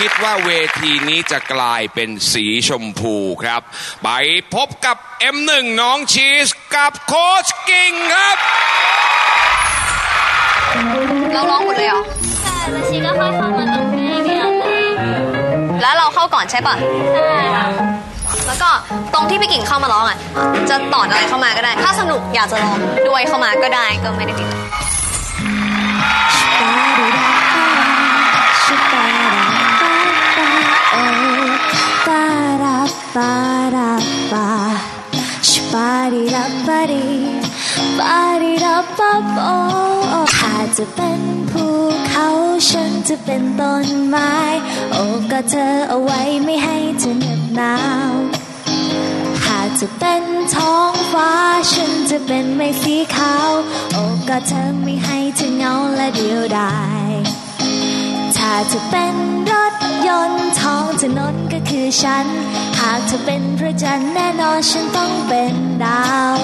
คิดว่าเวทีนี้จะกลายเป็นสีชมพูครับ ไปพบกับ M1 น้องชีสกับโค้ชกิ่งครับ เราร้องหมดเลยเหรอ ใช่แล้วชีก็ค่อยเข้ามาตรงนี้เนี่ยเลยแล้วเราเข้าก่อนใช่ปะใช่ค่ะแล้วก็ตรงที่พี่กิ่งเข้ามาร้องอะ จะตอดอะไรเข้ามาก็ได้ ถ้าสนุกอยากจะร้องด้วยเข้ามาก็ได้ก็ไม่ได้ผิด อาจจะเป็นภูเขาฉันจะเป็นต้นไม้โอ้ก็เธอเอาไว้ไม่ให้เธอเหน็บหนาวหาจะเป็นท้องฟ้าฉันจะเป็นไม้สีขาวโอ้ก็เธอไม่ให้เธอเหงาและเดียวดาย ถ้าจะเป็นรถยนต์ท้องถนนก็คือฉัน หากเธอเป็นพระจันทร์แน่นอนฉันต้องเป็นดาว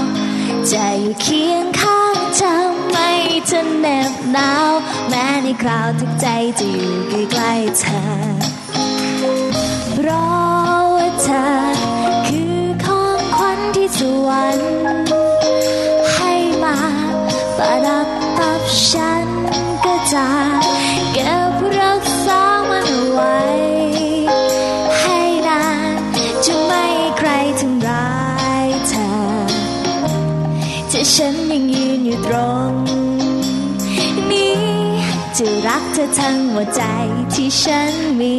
จะอยู่เคียงข้างเธอไม่เธอเหน็บหนาว แม้ในคราวทุกใจจะอยู่ใกล้ๆเธอ เพราะว่าเธอคือของขวัญที่สวรรค์ให้มาประดับตับฉัน ฉันยังยืนอยู่ตรง นี้จะรักเธอทั้งหัวใจที่ฉันมี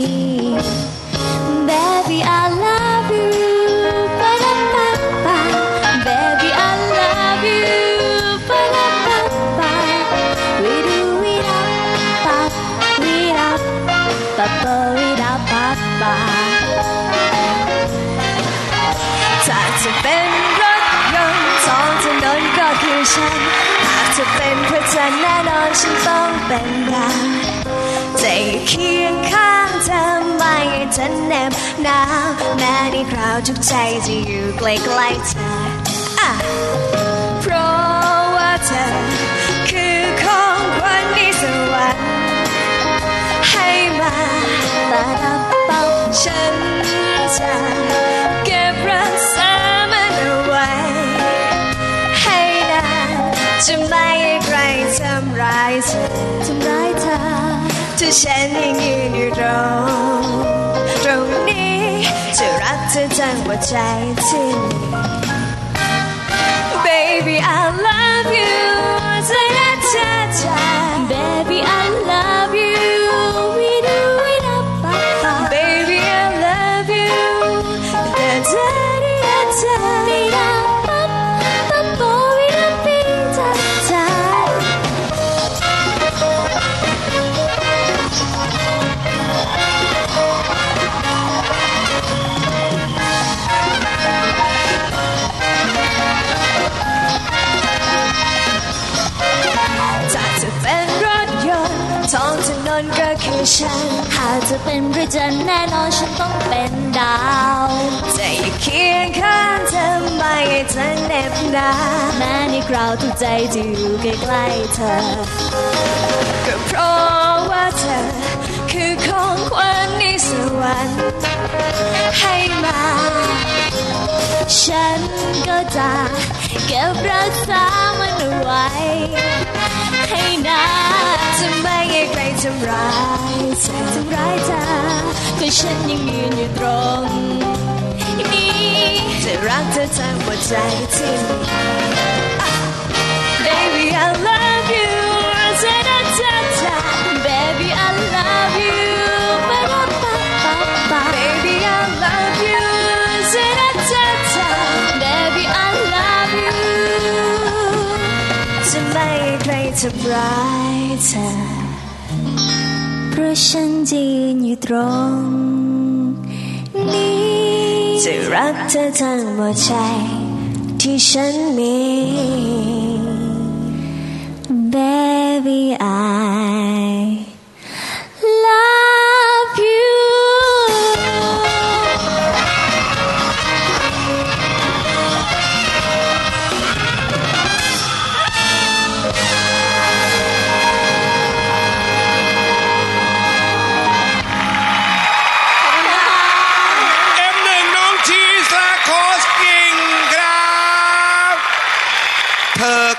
Baby, I love ฉันหากจะเป็นพระจันทร์แน่นอนฉันต้องเป็นดาวจะอยู่เคียงข้างเธอไม่ให้เธอเหน็บหนาวแม้ในคราวทุกใจจะอยู่ใกล้ๆเธออะเพราะว่าเธอ จะไม่ให้ใครทำร้ายเธอทำร้ายเธอถ้าฉันยังยืนอยู่ตรงตรงนี้จะรักเธอทั้งหัวใจที่ ก็คือฉันหากจะเป็นพระจันทร์แน่นอนฉันต้องเป็นดาวจะอยู่เคียงข้างเธอไม่ให้เธอเหน็บหนาแม้ในคราวทุกใจจะอยู่ใกล้ๆเธอ ก็เพราะว่าเธอ คือของขวัญในสวรรค์ให้มา ฉันก็จะเก็บรักษามันเอาไว้ ให้นานจะไม่ให้ใครทำร้ายเธอทำร้ายเธอก็ฉันยังยืนอยู่ตรงนี้จะรักเธอทั้งหัวใจที่มี Baby I love you จะได้เธอเธอ Baby I love you Ba-da-ba-ba-ba. Baby I love ให้ใครทำร้ายเธอเพราะฉันยืนอยู่ตรงนี้จะรักเธอทั้งหมดใจที่ฉันมี Baby I love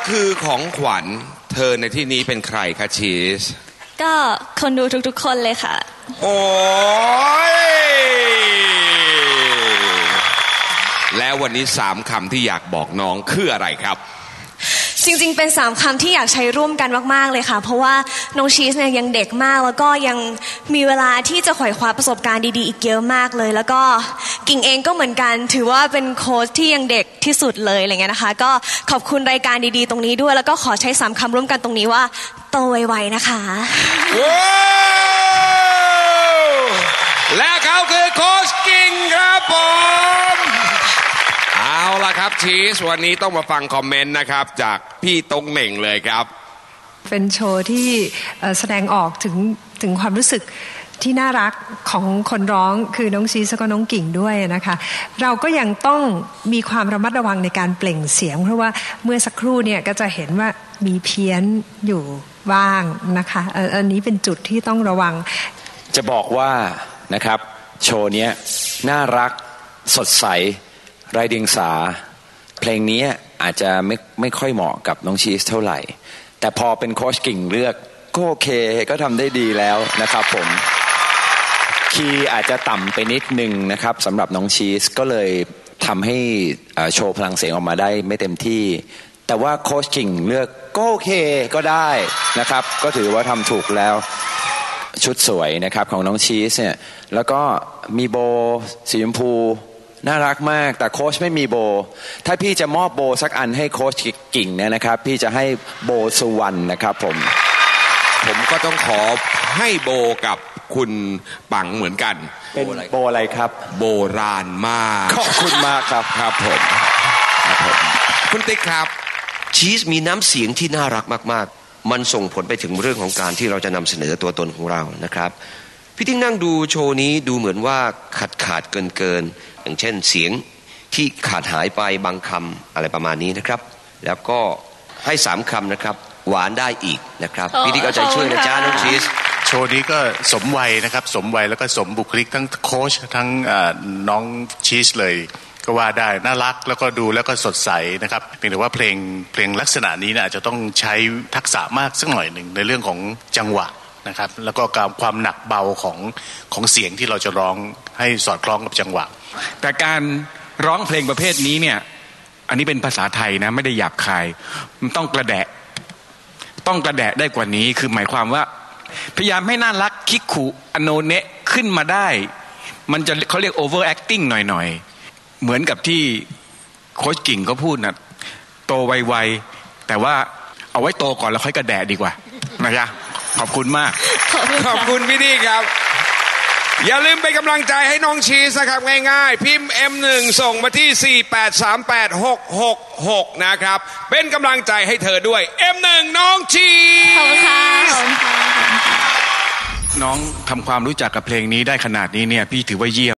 คือของขวัญ เธอในที่นี้เป็นใครคะชีส ก็คนดูทุกๆคนเลยค่ะ โอ้ย แล้ววันนี้สามคำที่อยากบอกน้องคืออะไรครับ จริงๆ เป็นสามคำที่อยากใช้ร่วมกันมากๆเลยค่ะ เพราะว่าน้องชีสเนี่ยยังเด็กมาก แล้วก็ยังมีเวลาที่จะขวายคว้าประสบการณ์ดีๆ อีกเยอะมากเลย แล้วก็กิ่งเองก็เหมือนกัน ถือว่าเป็นโค้ชที่ยังเด็กที่สุดเลยอะไรเงี้ยนะคะ ก็ขอบคุณรายการดีๆ ตรงนี้ด้วย แล้วก็ขอใช้สามคำร่วมกันตรงนี้ว่าโตไวๆนะคะ และเขาคือโค้ชกิ่งครับผม ละครับชีสวันนี้ต้องมาฟังคอมเมนต์นะครับ จากพี่ตงเหน่งเลยครับ เป็นโชว์ที่แสดงออกถึงถึงความรู้สึกที่น่ารักของคนร้องคือน้องชีสก็น้องกิ่งด้วยนะคะ เราก็ยังต้องมีความระมัดระวังในการเปล่งเสียง เพราะว่าเมื่อสักครู่เนี่ยก็จะเห็นว่ามีเพี้ยนอยู่บ้างนะคะอันนี้เป็นจุดที่ต้องระวัง จะบอกว่านะครับ โชว์นี้น่ารักสดใส ไรเดียงสา เพลงนี้อาจจะไม่ไม่ค่อยเหมาะกับน้องชีสเท่าไหร่ แต่พอเป็นโคชกิ่งเลือกก็โอเคก็ทำได้ดีแล้วนะครับผมคีย์อาจจะต่ำไปนิดนึงนะครับสำหรับน้องชีสก็เลยทำให้โชว์พลังเสียงออกมาได้ไม่เต็มที่ แต่ว่าโคชกิ่งเลือกก็โอเคก็ได้นะครับ ก็ถือว่าทำถูกแล้วชุดสวยนะครับของน้องชีสเนี่ยแล้วก็มีโบสีชมพู น่ารักมาก แต่โค้ชไม่มีโบ ถ้าพี่จะมอบโบสักอันให้โค้ชกิ่งเนี่ยนะครับ พี่จะให้โบสุวรรณนะครับผม ผมก็ต้องขอให้โบกับคุณปังเหมือนกัน เป็นโบอะไรครับ โบราณมาก ขอบคุณมากครับครับผมครับผม คุณติ๊กครับชีสมีน้ำเสียงที่น่ารักมาก ๆ มันส่งผลไปถึงเรื่องของการที่เราจะนำเสนอตัวตนของเรานะครับ พี่ทิ้งนั่งดูโชว์นี้ดูเหมือนว่าขาดขาดเกินเกินๆ อย่างเช่นเสียงที่ขาดหายไปบางคำอะไรประมาณนี้นะครับ แล้วก็ให้สามคำนะครับ หวานได้อีกนะครับพี่ทิ้งเอาใจช่วยนะจ๊ะน้องชีสโชว์นี้ก็สมวัยนะครับ สมวัยแล้วก็สมบุคลิกทั้งโค้ชทั้งเอ่อน้องชีสเลยก็ว่าได้น่ารักแล้วก็ดูแล้วก็สดใสนะครับเพียงแต่ว่าเพลงเพลงลักษณะนี้เนะอาจจะต้องใช้ทักษะมากสักหน่อยหนึ่งในเรื่องของจังหวะ นะครับ แล้วก็การความหนักเบาของของเสียงที่เราจะร้องให้สอดคล้องกับจังหวะ แต่การร้องเพลงประเภทนี้เนี่ย อันนี้เป็นภาษาไทยนะไม่ได้หยาบคาย มันต้องกระแดะ ต้องกระแดะได้กว่านี้คือหมายความว่า พยายามให้น่ารักคิกขุอโนเนะขึ้นมาได้ มันจะเขาเรียก over acting หน่อยๆ เหมือนกับที่โค้ชกิ่งเขาพูดนะโตไวๆแต่ว่าเอาไว้โตก่อนแล้วค่อยกระแดะดีกว่านะจ๊ะ ขอบคุณมาก ขอบคุณพี่นี่ครับ อย่าลืมเป็นกำลังใจให้น้องชีสนะครับ ง่ายๆ พิมพ์ M1 ส่งมาที่ 4838666 นะครับ เป็นกำลังใจให้เธอด้วย M1 น้องชีสขอบคุณค่ะขอบคุณค่ะน้องทำความรู้จักกับเพลงนี้ได้ขนาดนี้เนี่ย พี่ถือว่าเยี่ยม